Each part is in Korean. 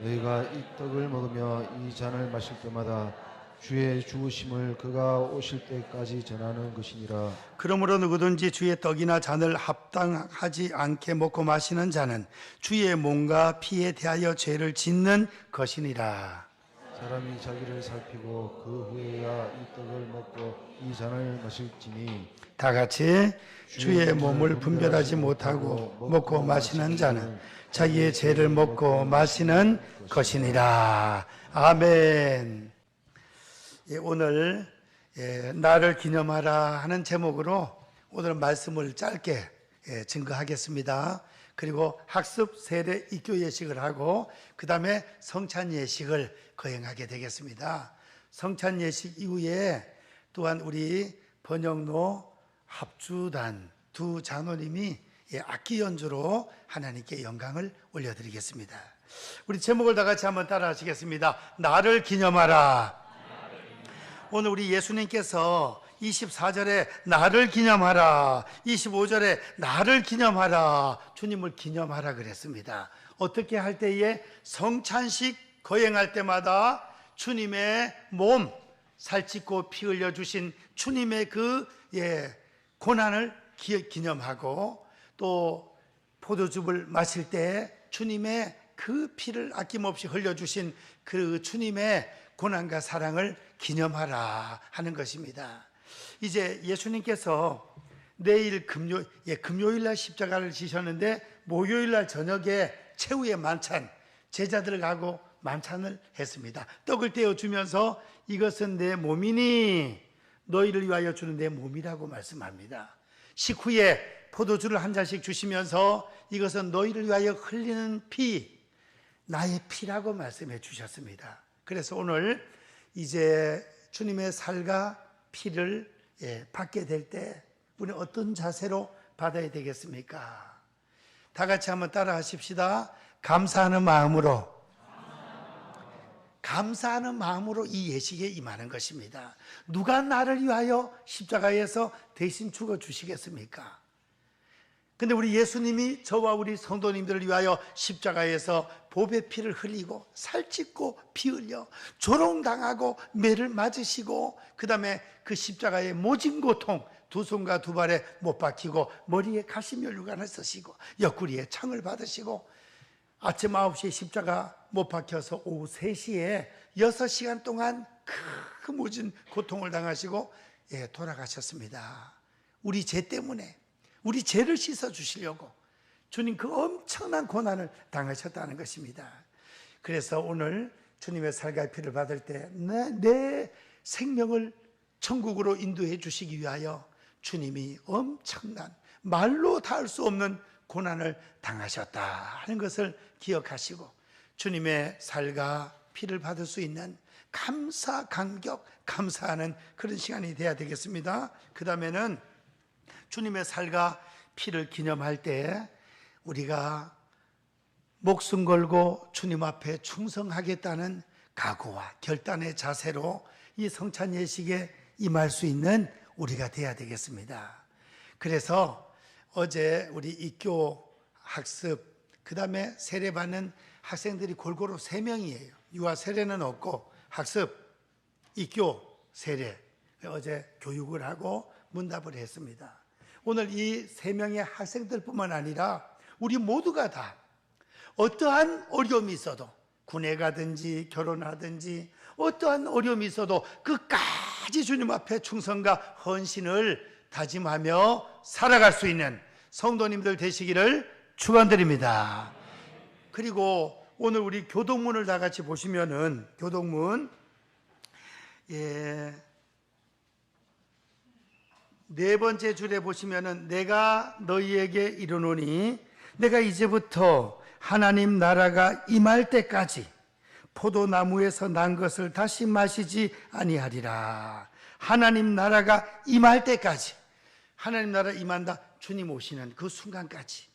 너희가 이 떡을 먹으며 이 잔을 마실 때마다 주의 죽으심을 그가 오실 때까지 전하는 것이니라 그러므로 누구든지 주의 떡이나 잔을 합당하지 않게 먹고 마시는 자는 주의 몸과 피에 대하여 죄를 짓는 것이니라. 사람이 자기를 살피고 그 후에야 이 떡을 먹고 이 잔을 마실지니 다 같이 주의 몸을 분별하지 못하고 먹고 마시는 자는 자기의 죄를 먹고 마시는 것이니라. 아멘. 예, 오늘 예, 나를 기념하라 하는 제목으로 오늘 말씀을 짧게 예, 증거하겠습니다. 그리고 학습 세례 입교 예식을 하고 그 다음에 성찬 예식을 거행하게 되겠습니다. 성찬 예식 이후에 또한 우리 번영로 합주단 두 장로님이 예, 악기 연주로 하나님께 영광을 올려드리겠습니다. 우리 제목을 다 같이 한번 따라 하시겠습니다. 나를 기념하라. 오늘 우리 예수님께서 24절에 나를 기념하라. 25절에 나를 기념하라. 주님을 기념하라 그랬습니다. 어떻게 할 때에 성찬식 거행할 때마다 주님의 몸 살찌고 피 흘려 주신 주님의 그 예, 고난을 기, 기념하고 또 포도즙을 마실 때 주님의 그 피를 아낌없이 흘려 주신 그 주님의 고난과 사랑을 기념하라 하는 것입니다. 이제 예수님께서 내일 금요, 예, 금요일 날 십자가를 지셨는데 목요일 날 저녁에 최후의 만찬, 제자들하고 만찬을 했습니다. 떡을 떼어 주면서 이것은 내 몸이니 너희를 위하여 주는 내 몸이라고 말씀합니다. 식후에 포도주를 한 잔씩 주시면서 이것은 너희를 위하여 흘리는 피, 나의 피라고 말씀해 주셨습니다. 그래서 오늘 이제 주님의 살과 피를 예, 받게 될 때 우리 어떤 자세로 받아야 되겠습니까? 다 같이 한번 따라 하십시다. 감사하는 마음으로 감사하는 마음으로 이 예식에 임하는 것입니다. 누가 나를 위하여 십자가에서 대신 죽어 주시겠습니까? 근데 우리 예수님이 저와 우리 성도님들을 위하여 십자가에서 보배 피를 흘리고 살찢고 피 흘려 조롱당하고 매를 맞으시고 그 다음에 그 십자가의 모진 고통 두 손과 두 발에 못 박히고 머리에 가시면류관을 쓰시고 옆구리에 창을 받으시고 아침 9시에 십자가 못 박혀서 오후 3시에 6시간 동안 그 모진 고통을 당하시고 예, 돌아가셨습니다. 우리 죄 때문에 우리 죄를 씻어 주시려고 주님 그 엄청난 고난을 당하셨다는 것입니다. 그래서 오늘 주님의 살갈 피를 받을 때내 생명을 천국으로 인도해 주시기 위하여 주님이 엄청난 말로 닿을 수 없는 고난을 당하셨다 하는 것을 기억하시고 주님의 살과 피를 받을 수 있는 감사, 감격, 감사하는 그런 시간이 돼야 되겠습니다. 그 다음에는 주님의 살과 피를 기념할 때 우리가 목숨 걸고 주님 앞에 충성하겠다는 각오와 결단의 자세로 이 성찬 예식에 임할 수 있는 우리가 돼야 되겠습니다. 그래서 어제 우리 입교 학습 그 다음에 세례 받는 학생들이 골고루 세 명이에요. 유아 세례는 없고 학습, 입교, 세례 어제 교육을 하고 문답을 했습니다. 오늘 이 세 명의 학생들뿐만 아니라 우리 모두가 다 어떠한 어려움이 있어도 군에 가든지 결혼하든지 어떠한 어려움이 있어도 끝까지 주님 앞에 충성과 헌신을 다짐하며 살아갈 수 있는 성도님들 되시기를 축원드립니다. 그리고 오늘 우리 교동문을 다 같이 보시면은 교동문 예, 네 번째 줄에 보시면은 내가 너희에게 이르노니 내가 이제부터 하나님 나라가 임할 때까지 포도나무에서 난 것을 다시 마시지 아니하리라. 하나님 나라가 임할 때까지 하나님 나라 임한다 주님 오시는 그 순간까지.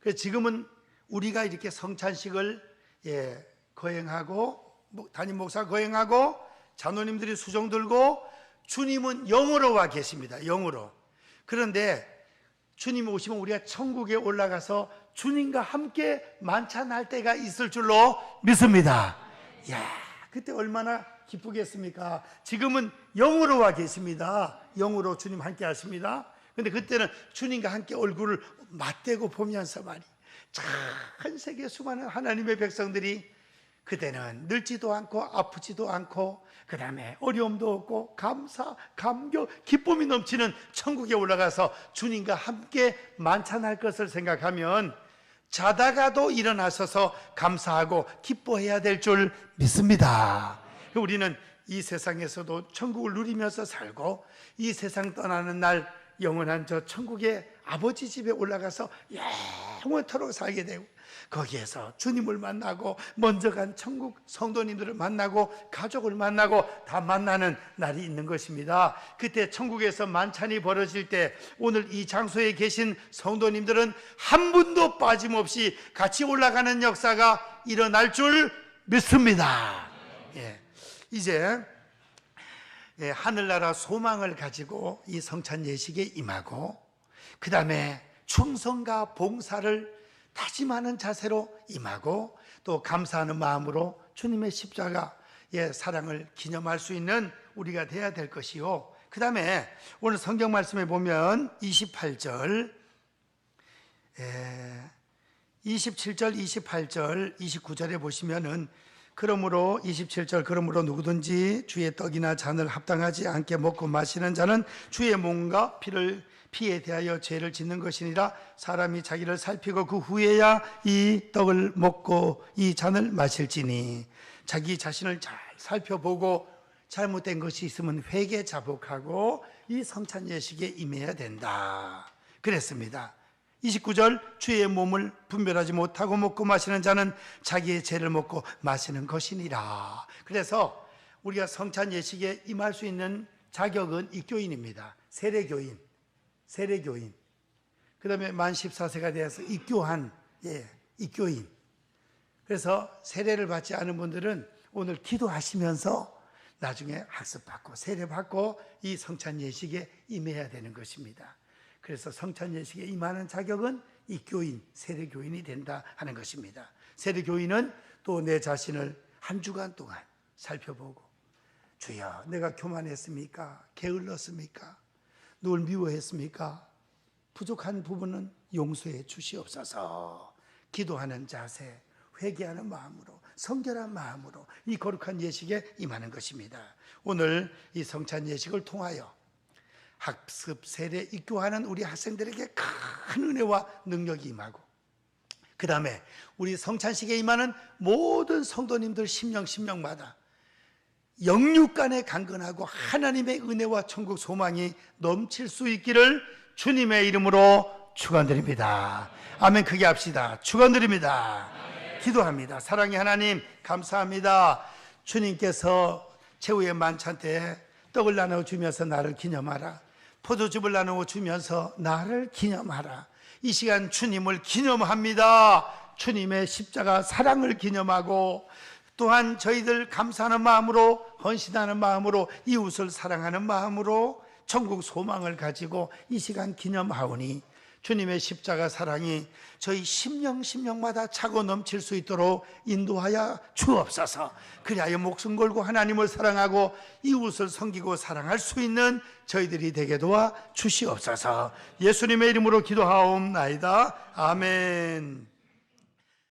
그래서 지금은 우리가 이렇게 성찬식을 예, 거행하고 목- 담임 목사 거행하고 장로님들이 수종 들고 주님은 영으로 와 계십니다. 영으로. 그런데 주님 오시면 우리가 천국에 올라가서 주님과 함께 만찬할 때가 있을 줄로 믿습니다. 야, 그때 얼마나 기쁘겠습니까? 지금은 영으로 와 계십니다. 영으로 주님 함께 하십니다. 근데 그때는 주님과 함께 얼굴을 맞대고 보면서 말이 전 세계 수많은 하나님의 백성들이 그때는 늙지도 않고 아프지도 않고 그 다음에 어려움도 없고 감사, 감격, 기쁨이 넘치는 천국에 올라가서 주님과 함께 만찬할 것을 생각하면 자다가도 일어나셔서 감사하고 기뻐해야 될 줄 믿습니다. 우리는 이 세상에서도 천국을 누리면서 살고 이 세상 떠나는 날 영원한 저 천국의 아버지 집에 올라가서 영원토록 살게 되고 거기에서 주님을 만나고 먼저 간 천국 성도님들을 만나고 가족을 만나고 다 만나는 날이 있는 것입니다. 그때 천국에서 만찬이 벌어질 때 오늘 이 장소에 계신 성도님들은 한 분도 빠짐없이 같이 올라가는 역사가 일어날 줄 믿습니다. 예. 이제 예, 하늘나라 소망을 가지고 이 성찬 예식에 임하고 그 다음에 충성과 봉사를 다짐하는 자세로 임하고 또 감사하는 마음으로 주님의 십자가의 사랑을 기념할 수 있는 우리가 돼야 될 것이요. 그 다음에 오늘 성경 말씀에 보면 28절, 27절, 28절, 29절에 보시면은 그러므로 27절 그러므로 누구든지 주의 떡이나 잔을 합당하지 않게 먹고 마시는 자는 주의 몸과 피를 피에 대하여 죄를 짓는 것이니라 사람이 자기를 살피고 그 후에야 이 떡을 먹고 이 잔을 마실지니 자기 자신을 잘 살펴보고 잘못된 것이 있으면 회개 자복하고 이 성찬 예식에 임해야 된다. 그랬습니다. 29절 주의 몸을 분별하지 못하고 먹고 마시는 자는 자기의 죄를 먹고 마시는 것이니라. 그래서 우리가 성찬 예식에 임할 수 있는 자격은 입교인입니다. 세례교인, 세례교인. 그 다음에 만 14세가 되어서 입교한 예, 입교인. 그래서 세례를 받지 않은 분들은 오늘 기도하시면서 나중에 학습받고 세례받고 이 성찬 예식에 임해야 되는 것입니다. 그래서 성찬 예식에 임하는 자격은 이 교인, 세례 교인이 된다 하는 것입니다. 세례 교인은 또 내 자신을 한 주간 동안 살펴보고 주여 내가 교만했습니까? 게을렀습니까? 누굴 미워했습니까? 부족한 부분은 용서해 주시옵소서. 기도하는 자세, 회개하는 마음으로, 성결한 마음으로 이 거룩한 예식에 임하는 것입니다. 오늘 이 성찬 예식을 통하여 학습 세례 입교하는 우리 학생들에게 큰 은혜와 능력이 임하고 그 다음에 우리 성찬식에 임하는 모든 성도님들 심령 심령마다 영육간에 강건하고 하나님의 은혜와 천국 소망이 넘칠 수 있기를 주님의 이름으로 축원드립니다. 아멘 크게 합시다. 축원드립니다. 기도합니다. 사랑의 하나님 감사합니다. 주님께서 최후의 만찬 때 떡을 나눠 주면서 나를 기념하라. 포도즙을 나누어 주면서 나를 기념하라. 이 시간 주님을 기념합니다. 주님의 십자가 사랑을 기념하고 또한 저희들 감사하는 마음으로 헌신하는 마음으로 이웃을 사랑하는 마음으로 천국 소망을 가지고 이 시간 기념하오니 주님의 십자가 사랑이 저희 심령 심령마다 차고 넘칠 수 있도록 인도하여 주옵소서. 그리하여 목숨 걸고 하나님을 사랑하고 이웃을 섬기고 사랑할 수 있는 저희들이 되게 도와 주시옵소서. 예수님의 이름으로 기도하옵나이다. 아멘.